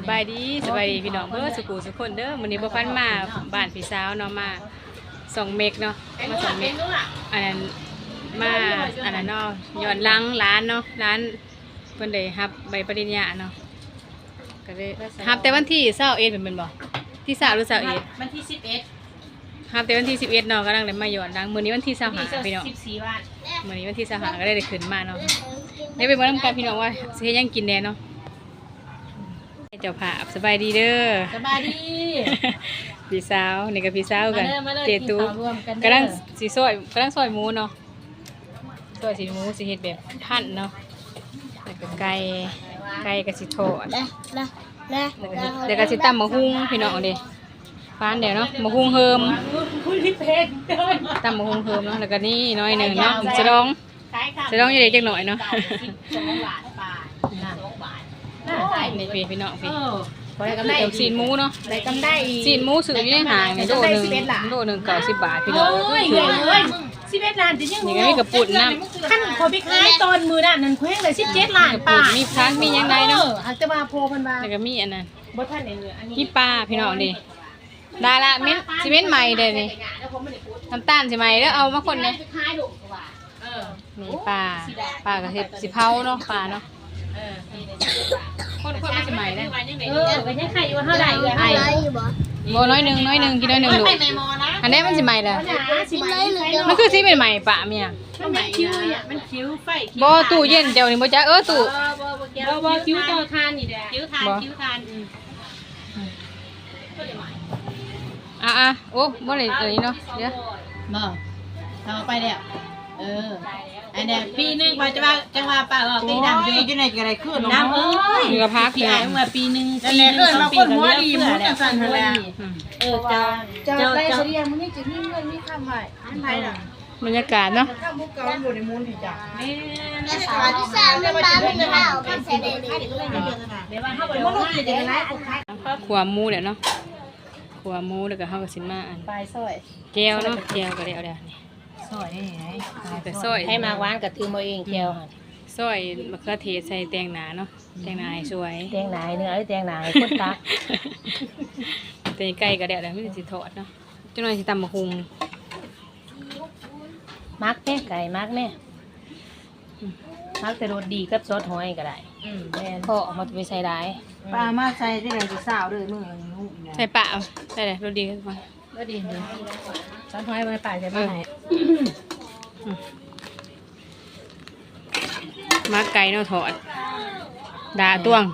สบายดีสบายดีพี่น้องเพื่อสุกูสุกคนเด้อมื้อนี้บ่พันมาบ้านพี่สาวเนาะมาสองเมกเนาะมาสองเมกอันนั้นมาอันนั้นเนาะย้อนหลังร้านเนาะร้านเพิ่นได้รับใบปริญญาเนาะก็เลยรับแต่วันที่21เป็นแม่นบ่ที่20หรือ21วันที่สิบเอ็ดรับแต่วันที่11เนาะกำลังได้มาย้อนหลังมื้อนี้วันที่25พี่น้องสิบสี่วันมื้อนี้วันที่25ก็ได้ได้ขึ้นมาเนาะได้ไปเบิ่งนำกันพี่น้องว่าสิเฮ็ดหยังกินแหน่เนาะ เจ้าภาพสบายดีเด้อสบายดีพี่สาวนี่กับพี่สาวกันมาเด้อมาเด้อเจตูกินข้าวร่วมกันเด้อกำลังสีซอยกำลังซอยหมูเนาะซอยสีหมูสีเห็ดแบบพันเนาะแล้วก็ไก่ไก่กับสีทอดนะนะนะแล้วก็สิตำมะฮุ่งพี่น้องเด้ฟานเดี๋ยวเนาะมะฮุ่งเฮิมคุณพี่เพชรเดินตำมะฮุ่งเฮิมเนาะแล้วก็นี่น้อยหนึ่งเนาะจะลองขายค่ะจะลองอยังไงจักหน่อยเนาะ สองบาทบาทสองบาท น่าขายนี่พี่พี่น้องเอพี่อพอได้กำไรเดี๋ยวซีนหมูเนาะได้กำไรอีกซีนหมูซื้ออยู่ในห้างนี่โลหนึ่งโลหนึ่งเก้าสิบบาทพี่น้อง โอ้ยเฮ้ยเฮ้ยสิบเอ็ดล้านจะยังนี่ก็มีกระปุกน้ำ ขั้นขอไปขายตอนมือน่ะนั่นแขวงเลยสิบเจ็ดล้านกระปุกมีพักมีหยังไงเนาะอออาจจะมาโพพันบาทแล้วก็มีอันนั้นบ่ท่านเองเลยอันนี้พี่ป้าพี่น้องดิดาละเม็ดซีเมนต์ใหม่เด้อนี่น้ำตาลใช่ไหมแล้วเอามาคนเนี่ยขายดุกว่าเออนี่ป้าป้าก็เฮ็ดสิเผาเนาะป้าเนาะ เออคนคนไม่ใช่ใหม่นะเออก็ยังขายอยู่เท่าไหร่เลยอะไอยู่บ่โบน้อยหนึ่งน้อยหนึ่งกินน้อยหนึ่งลูกไม่ในมอนะอันนี้มันสิใหม่เลยหนาสิไหมมันคือซีเมนใหม่ป้าเมียมันคิ้วอะมันคิ้วไฟบ่ตู้เย็นเจ้านี่บ่จ้าเออตู้บ่บ่คิ้วต่อทานนี่แหละคิ้วทานคิ้วทานอะอะโอ้บ่ได้ตัวนี้เนาะเดี๋ยวบ่เอาไปแล้ว เอออันเนี้ยปีนึงพอจะว่าจังว่าป้าออกตีดำอยู่อยู่ในอะไรขึ้นน้ำเอ้ยมีกระพัก พี่พี่ไอ้น้องมาปีนึงนั่นแหละเอิ้นว่าคนหัวดีหมูจังซั่นหั่นแหละอืมเออเจ้าจะเจ้าได้เจ้าเสียมันนี่จะมีเงินมีคำไว้อันไหนล่ะบรรยากาศเนาะข้ามพวกเก่าอยู่ในมูลที่จ้ะแล้วสาวที่สามมันมามันก็เอาไปใส่ในนี้เดี๋ยวว่าเขาไปมันรู้สึกยังไงกูขายขัวหมูเดี๋ยวเนาะขัวหมูแล้วก็เฮาก็สิมาอันปลายซอยแก้วเนาะแก้วก็ได้เอาเดี๋ยวนี่ซ อยนี่ไงแต่ซอยให้มากหวานกับตือมาเองแก้วค่ะซอยมะเขือเทศใส่แตงหนาเนาะแตงหนาให้สวยแตงไหนเนื้อไอ้แตงไหนคนตักแตงไก่ก็ได้แล้วไม่ได้สิทอดเนาะจังหน่อยสิตำมะฮุงมักแม่ไก่มักแม่มักแต่รสดีกับซอสหอยก็ได้อืมแม่นพอออกมาไปใส่ได้ปลามาใส่ที่ไหนจะสาวเลยมึงนุ่มใส่ปะเอาใส่เลยรสดีขึ้นมา ก็ดีดีซอสหอยไว้ป่ายใช่ไหมมาไก่เนาะทอดดาตวง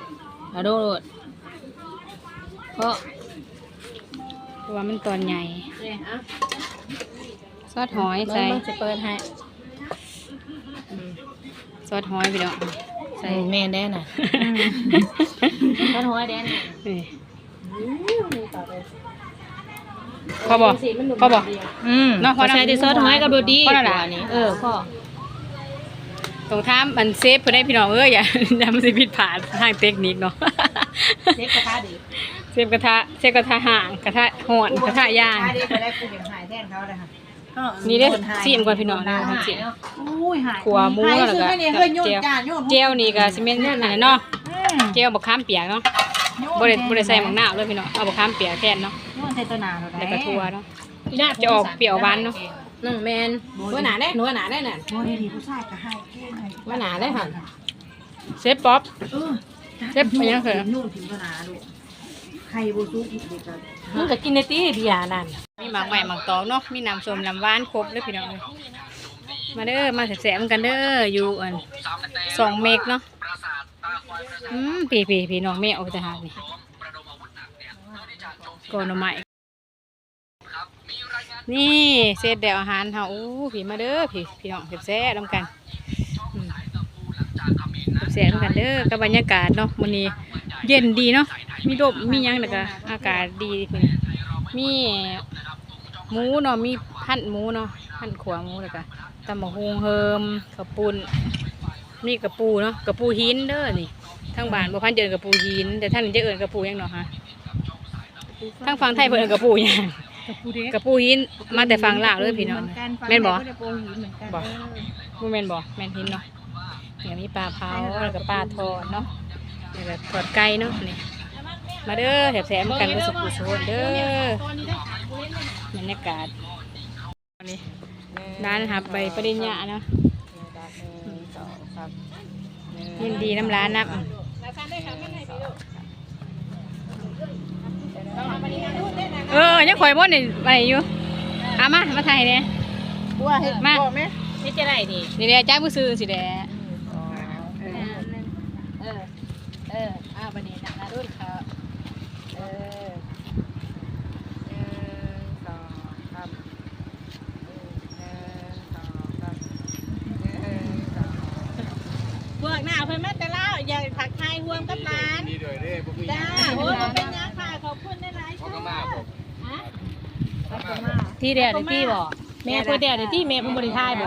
เอาดูดเพราะเพราะว่ามันตอนใหญ่เนี่ยอะซอสหอยมันใส่มันจะเปิดให้ซอสหอยพี่น้องใส่ใส่แม่แดนน่ะซอสหอยแดนน่ะ นี่พอบอกพอบอกอืมเนาะพอใส่แต่ซอสหอยกับโรดีพอแล้วล่ะกว่านี้เออพ่อตรงท้ามมันเซฟเพื่อได้พี่น้องเอ้ยอย่าอย่ามันสิผิดพลาดทางเทคนิคเนาะเซ็กกระทะดีเซฟกระทะเซฟกระทะห่างกระทะห่อนกระทะย่างขายได้ไปได้กูยังหายแทนเขาเลยค่ะนี่เด้อซีมก่อนพี่น้องนะซีมอุ้ยหายขัวหมูแล้วก็เนี่ยเฮ้ยโยนเจียวจานโยนเจียวนี่ก็สิเมนอันนั้นเนาะเจียวบักขามเปียกเนาะบ่ได้บ่ได้ใส่หมักหน้าวเลยพี่น้องเอาบักขามเปียกแทนเนาะ โยนใส่ตัวหนาเราแล้วก็ทั่วเนาะจะออกเปรี้ยวหวานเนาะนั่งแมนหัวหนาได้หนัวหนาได้น่ะโมเดลผู้ชายก็ให้แค่ไหนหัวหนาได้ค่ะเซฟป๊อปเออเซฟไปยังเถอะนู่นถึงตัวหนาดูใครบูซุกอีกเด็กกันมึงก็กินในตีเบียร์นั่นมีหมากใหม่หมากตอกเนาะมีน้ำส้มน้ำหวานครบเลยพี่น้องเอ้ยมาเด้อมาแสบๆกันเด้ออยู่อันสองเมกเนาะอืมพี่พี่พี่น้องแม่ออกจากหาดนี่ ก่อนใหม่นี่เสร็จแล้วอาหารเฮาอู้พี่มาเด้อพี่พี่น้องแซ่บๆนำกันอืมแซ่บๆนำกันเด้อกับบรรยากาศเนาะมื้อนี้เย็นดีเนาะมีลมมียังแล้วก็อากาศดีมื้อนี้มีหมูเนาะมีพันหมูเนาะพันขวาหมูแล้วก็ตำบักฮุงเฮิมข้าวปุ้นมีกระปูเนาะกระปูหินเด้อนี่ทั้งบ้านบ่พันเจอกระปูหินแต่ท่านจะเอิ้นกระปูยังเนาะฮะ ทั้งฝั่งไทยเพิ่นเอิ้นกระปูหยังกระปูหินมาแต่ฝั่งลาวเลยพี่น้อง แม่นบ่ บ่บ่แม่นบ่แม่นหินเนาะเนี่ยมีปลาเผาแล้วก็ปลาทอดเนาะแล้วก็ทอดไก่เนาะนี่มาเด้อแสบๆกันบ่สุขสุขเด้อบรรยากาศนนี้ร้านหับใบปริญญาเนาะยินดีน้ำร้านนะ เออยังข่อยบ่นี่ไปอยู่เอามามาถ่ายเนี่ยบัวเฮ็ดมาบ่แม่เฮ็ดจะได้นี่นี่แหละจ้าผู้ซื้อสิแหละเออ เอออ้าวบัดนี้ดักนะรุ่นเขาเออหนึ่งสองสามเออหนึ่งสองสามหนึ่งสองพวกหน้าเพิ่นมาแต่เล่าอย่าผักไทยห่วมกับร้านดีด้วยเด้บ่มีจ้าโอ้ยบ่เป็นหยังค่ะข อบคุณหลายๆเขาค่ะก็มาผมฮะขอบคุณมากที่เดียวได้ที่บ่แม่เพิ่นเดียวได้ที่แม่เพิ่นบ่ได้ทายบ่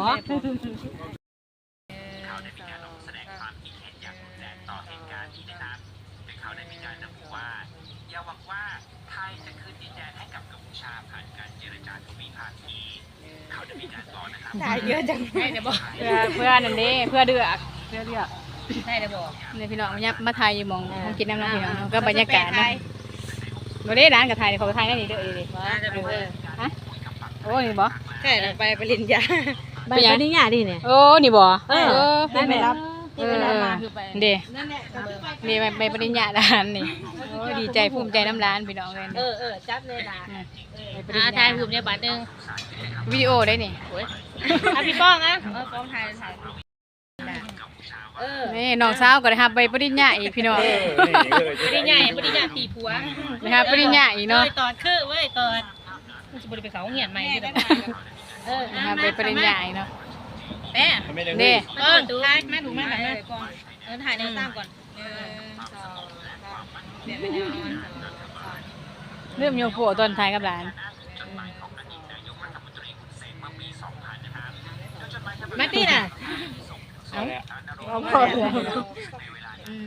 ได้เยอะจังได้เดี๋ยวบอกเพื่อเพื่อนั่นเด้เพื่อเดือกเพื่อเดือกได้เดี๋ยวบอกนี่พี่น้องยับมาถ่ายอยู่หมองมากินน้ำน้ำพี่น้องเนาะก็บรรยากาศเนาะบ่ได้ร้านกับถ่ายนี่เขาก็ถ่ายได้นี่เด้อเด้ฮะโอ้นี่บ่แค่ไปปริญญาไปยังปริญญาดิเนี่ย โอ้นี่บ่เออเพิ่นไปรับที่ไปรับมาคือไปเด้นั่นแหละก็คือไปนี่ไปไปปริญญาร้านนี่โอ้ดีใจภูมิใจน้ำร้านพี่น้องเลยเอนี่อเออจับเลยนะไปปริญอ่าญาถ่ายรูปเนี่ยบัตรหนึ่งวิดีโอได้นี่อะพี่ป้องอะเออป้องถ่ายถ่าย เออนี่น้องสาวก็ได้รับใบปริญญาอีกพี่น้องปริญญาปริญญาตีผัวนะครับปริญญาอีกเนาะเว้ยตอดคือเว้ยตอดมันจะบริไปเขาเหียนใหม่ที่ไหนเออนะครับใบปริญญาอีกเนาะแม่ไม่ได้เด้ เออดูถ่ายแม่ดูแม่ถ่ายแม่ก่อนเออถ่ายแนวตั้งก่อนหนึ่งสองสามเดี๋ยวไปแนวหนึ่งสองสามเริ่มโยกโผล่ตอนถ่ายกับร้าน มาตี้น่ะ เอาพอเลย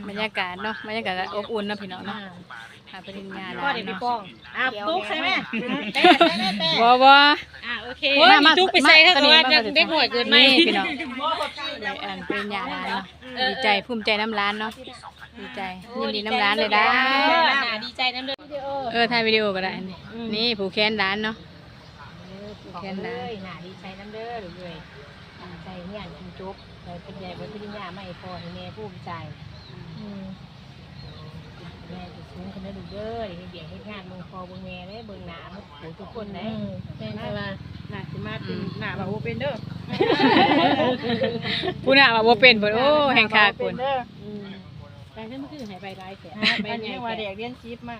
บรรยากาศเนาะบรรยากาศอบอุ่นเนาะพี่น้องเนาะหาปริญญาก็ร้านเดี๋ยวพี่เนาะป้องอะปุ๊กใช่ไหมเต้ใช่ไหมเต้บ่บ่อะโอเคโอ้ยมาจุกไปใส่ถ้ามาเกิดว่ามาจะมาได้หน่วยเกินไหมนี่พี่น้องได้อ่านปริญญาร้านเนาะดีใจภูมิใจน้ำร้านเนาะดีใจยินดีน้ำร้านเลยได้ดีใจน้ำเด้อเออถ่ายวิดีโอก็ได้นี่นี่ผูกแขนร้านเนาะผูกแขนร้านหนาดีใจน้ำเด้อเลย ใจเนี่ยกินจุ๊บเลยเป็นใหญ่เป็นปริญญาไม่พอให้แม่ภูมิใจแม่จะสูงขึ้นได้ดูเด้อเดี๋ยวให้งานเบิ่งพอเบิ่งแม่ได้เบิ่งหนามุกหูทุกคนได้เป็นว่า หน้าสิมาเป็นหน้าแบบว่าเป็นเด้อผู้น่ะว่าบ่เป็นเพิ่นโอ้แห่งคาคุณแต่ฉันไม่คือหายไปไร้แสนไปเรียกว่าเด็กเรียนชีพมา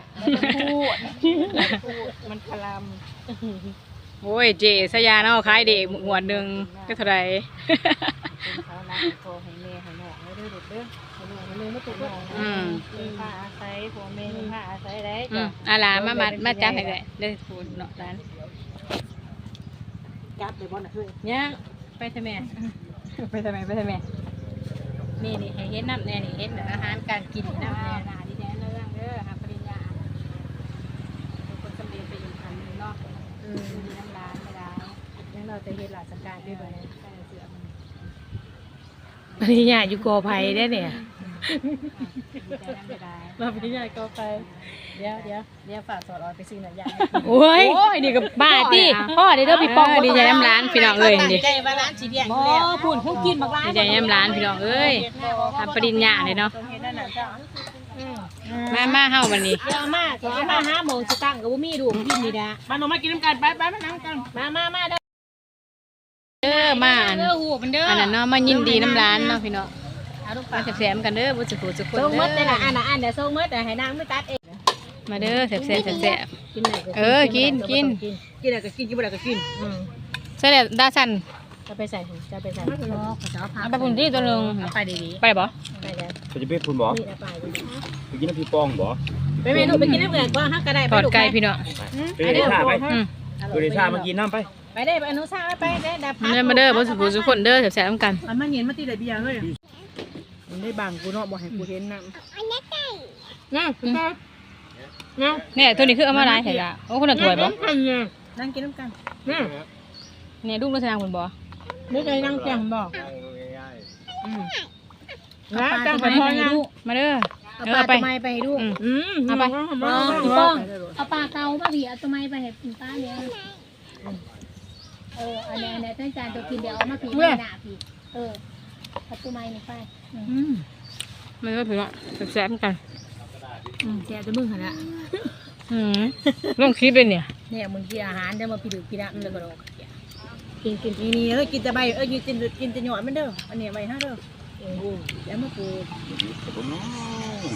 พูดพูดมันคลำ โอ้ยเจสยาเนาะขายเด็กหัวดหนึงก็เท่าไหร่เป็นเขารักพอให้แม่ให้น้องให้เด้อเด็กเด้อให้น้องให้แม่ไม่ตกน้องอืมเป็นผ้าอาศัยพ่อแม่เป็นผ้าอาศัยได้อืจ้ะมอาลามามามาจับให้ได้ได้พูดเนาะร้านจับเลยบ่น่ะเฮ้ยเนี่ยไปทำไมไปทำไมไปทำไมนี่นี่ให้เห็นน้ำแน่นี่เห็นอาหารการกินน้ำแน่น่าดีแน่เรื่องเด้อหาปริญญาคนสำเร็จไปอีกครั้งหนึงเนาะอืมดีน้ำร้านไม่ได้ยัง เราจะเห็นหลายสการด้วยเลยใส่เสื้อมันปริญญาอยู่กอไผ่ได้เนี่ยดีใจน้ำไม่ได้เราปริญญาก็ไป เดี๋ยวเดี๋ยวเดี๋ยวฝากสอดออยไปซื้อหน่อยยาโอ้ยโอ้ยดีกับบ้าที่พ่อเดี๋ยวเด้อพี่ป้องดีใจน้ำร้านพี่น้องเอ้ยดิใจว่าร้านสีแดงบ่พูดเขากินบักร้านดีใจน้ำร้านพี่น้องเอ้ยทำปริญญาเลยเนาะตรงนี้นั่นน่ะจ้ะมามาเฮาวันนี้เดี๋ยวมาเดี๋ยวมาห้าโมงจะตั้งกับว่ามีดูพิมพ์นี่นะมาหนูมากินน้ำกันไปไปมานั่งกันมามามาเด้อเด้อมาอันเด้อหูมันเด้ออัอันนั้นเนาะมายินดีน้ำร้านเนาะพี่น้องเอาลูกมาปากแสบๆกันเด้อบุษผูสุกคนส่งมดเด้ได้อละอันน่ะอันเดี๋ยวส่งมดแต่ให้นางไม่ตัดเองมาเด้อแสบๆแสบ กินไหนเออกินกิน กินอะไรก็กินกินอะไรก็กินอืมๆใส่แล้วดาสันจะไปใส่จะไปใส่อ๋อขอจะเอาผ้าเอาไปพุ่นที่ตัวหนึงไปดีไปบ่ๆไปเด้อจะไปคุณบ่นี่นะไปดีไปกินน้ำพี่ป้องบ่ๆไปเมนูไปกินน้ำเกลือก่อนฮักก็ได้ทอดไก่พี่น้องไปเดชาไปอืมไปเดชามากินน้ำไป ไปได้อนุชาไปได้ดับมาเด้อมาเด้อบุษผูสุกคนเด้อแสบๆกันมันมาเห็นมาตีได้เบียร์เฮ้ยมันได้บังกูเนาะบ่ให้กูเห็นนำนั่งเนี่ยตัวนี้คือเอามาหลายแท้ละโอ้คนละถ้วยบ่นั่งกินน้ำกันเนี่ยลูกลักษณะคุณบ่นึกไอ้นั่งแจ่มบอกง่ายนะจังไปพอยังมาเด้อเอาเออปลาเอาไปทำไมไปให้ดูอืมอืมเอาไปป้องป้องเอาปลาเกาป้าผีเอาตัวไม้ไปให้ป้าเลี้ยง เอออันนี้อันนี้ตั้งจานตัวกินเดี๋ยวเอามาผีไม่หนาผีเออเอาตัวไม้นี่ไปอืมมันก็ถือว่าแซ่บๆเหมือนกันอืมแกจะมึงหันละอืมลองคลิปเลยเนี่ยเนี่ยมึงกินอาหารจะมาพี่ดื้อพี่ดำแล้วก็ดอกกินกินนี่นี่เอ้ยกินแต่ใบเอ้ยกินกินแต่หยอดมันเด้ออันนี้ใบห้าเด้อโอ้โหแล้วมาปลูกผมเนาะ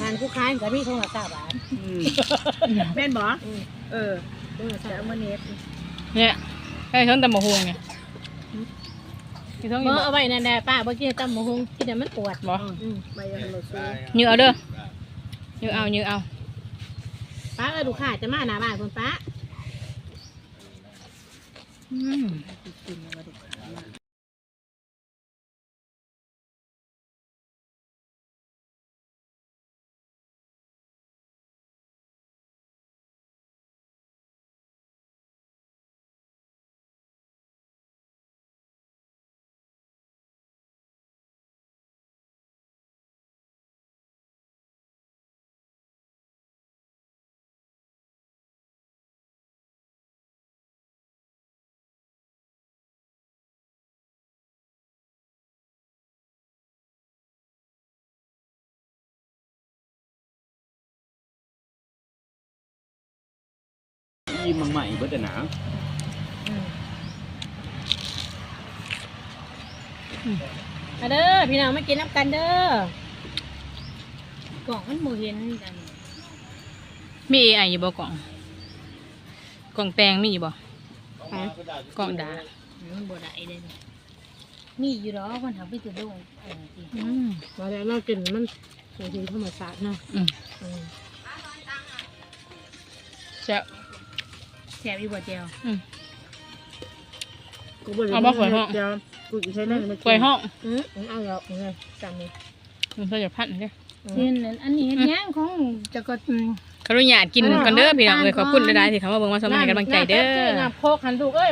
งานคู่ค้ายกับพี่เขาหักสาบานแม่นบ่เออเออแต่เอามาเน็ตเนี่ย ไอ้ท้องตำมะฮวงไอ้ท้องอเมื่ยู่อบ่ เอาไว้นั่นแหละป้าเมื่อกี้ตำหมูหงกินแต่มันปวดบ่ อืมใบยังโลซูยื้อเอาเด้อยื้อเอายื้อเอา ป้าเออลูกค้าจะมาหน้าบ้านคุณป้า อืม ยิ้มมังใหม่เบิดแต่หนามาเด้อพี่น้องมากินน้ำกันเด้อกล่องมันโมเห็นอันมี AI อยู่บ่กล่อง กล่องแตงมีอยู่บ่กล่องดามันบ่ได้เลยเนี่ยมีอยู่หรอคนทำไปจะดงเออจริงอืมมาแล้วเรากินมันเป็นที่ธรรมชาติเนาะอืมอืม แซ่บแซ่บอีบ่เจียวอืม กูบ่ได้เอามาฝอยห้อง เดี๋ยวกูจะใช้นั่นมากล้วยห้องอืมเอาแล้วเนี่ยจำนี่มันก็จะพันเด้อเช่นนั้นอันนี้เฮ็ดหยังของจะก็อืมขออนุญาตกินกันเด้อพี่น้องเอ้ยขอบคุณหลายๆที่เข้ามาเบิ่งมาสมัครกำลังใจเด้อ น้ำโคกหันลูกเอ้ย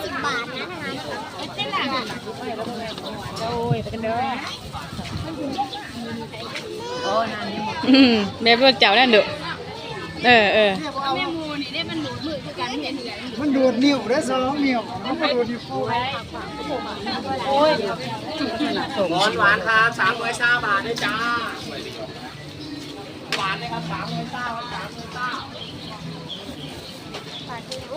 จะได้ใช้แค่สิบบาทนะทางนั้นเป็นหลักอืมแบบว่าเจ้านั่นเด้อเออเออมันดูดนิ้วได้สองนิ้วมันมาดูดนิ้วโป้งหวานหวานครับสามร้อยเก้าบาทด้วยจ้าหวานเลยครับสามร้อยเก้าสามร้อย